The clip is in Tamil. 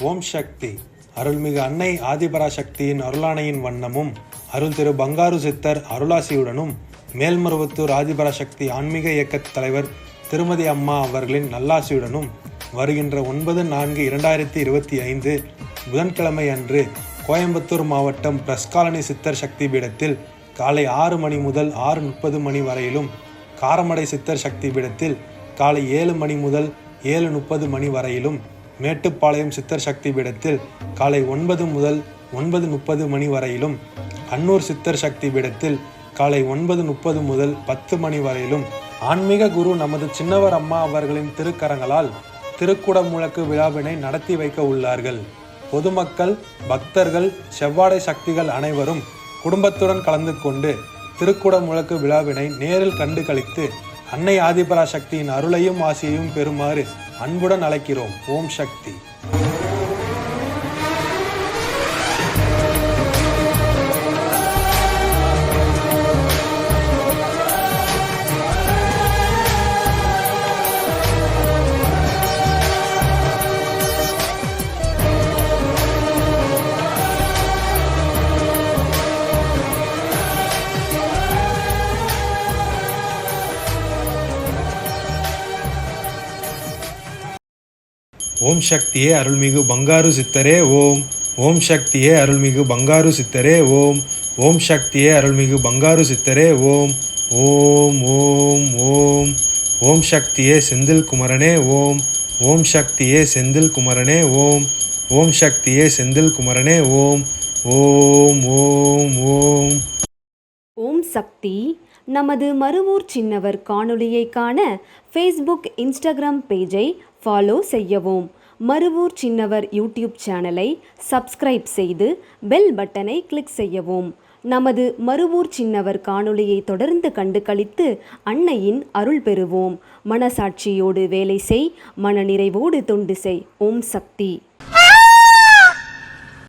ஓம் சக்தி. அருள்மிகு அன்னை ஆதிபராசக்தியின் அருளாணையின் வண்ணமும் அருள் திரு பங்காரு சித்தர் அருளாசியுடனும் மேல்மருவத்தூர் ஆதிபராசக்தி ஆன்மீக இயக்கத் தலைவர் திருமதி அம்மா அவர்களின் நல்லாசியுடனும் வருகின்ற ஒன்பது நான்கு இரண்டாயிரத்தி இருபத்தி ஐந்து புதன்கிழமை அன்று கோயம்புத்தூர் மாவட்டம் பிரஸ் காலனி சித்தர் சக்தி பீடத்தில் காலை ஆறு மணி முதல் ஆறு முப்பது மணி வரையிலும் காரமடை சித்தர் சக்தி பீடத்தில் காலை ஏழு மணி முதல் ஏழு முப்பது மணி வரையிலும் மேட்டுப்பாளையம் சித்தர் சக்தி பீடத்தில் காலை ஒன்பது முதல் ஒன்பது முப்பது மணி வரையிலும் அன்னூர் சித்தர் சக்தி பீடத்தில் காலை ஒன்பது முப்பது முதல் பத்து மணி வரையிலும் ஆன்மீக குரு நமது சின்னவர் அம்மா அவர்களின் திருக்கரங்களால் திருக்குடமுழக்கு விழாவினை நடத்தி வைக்க உள்ளார்கள். பொதுமக்கள் பக்தர்கள் செவ்வாடை சக்திகள் அனைவரும் குடும்பத்துடன் கலந்து கொண்டு திருக்குடமுழக்கு விழாவினை நேரில் கண்டு கழித்து அன்னை ஆதிபரா சக்தியின் அருளையும் ஆசியையும் பெறுமாறு அன்புடன் அழைக்கிறோம். ஓம் சக்தி. ஓம் சக்தியே அருள்மிகு பங்காரு சித்தரே ஓம். ஓம் சக்தியே அருள்மிகு பங்காரு சித்தரே ஓம். ஓம் சக்தியே அருள்மிகு பங்காரு சித்தரே ஓம். ஓம் ஓம் ஓம். ஓம் சக்தியே செந்தில் குமரனே ஓம். ஓம் சக்தியே செந்தில் குமரனே ஓம். ஓம் சக்தியே செந்தில் குமரனே ஓம். ஓம் ஓம் ஓம். சக்தி நமது மறுவூர் சின்னவர் காணொளியை காண ஃபேஸ்புக் இன்ஸ்டாகிராம் பேஜை ஃபாலோ செய்யவும். மறுவூர் சின்னவர் யூடியூப் சேனலை சப்ஸ்கிரைப் செய்து பெல் பட்டனை கிளிக் செய்யவும். நமது மறுவூர் சின்னவர் காணொளியை தொடர்ந்து கண்டு கழித்து அன்னையின் அருள் பெறுவோம். மனசாட்சியோடு வேலை செய் மனநிறைவோடு தொண்டு செய். ஓம் சக்தி.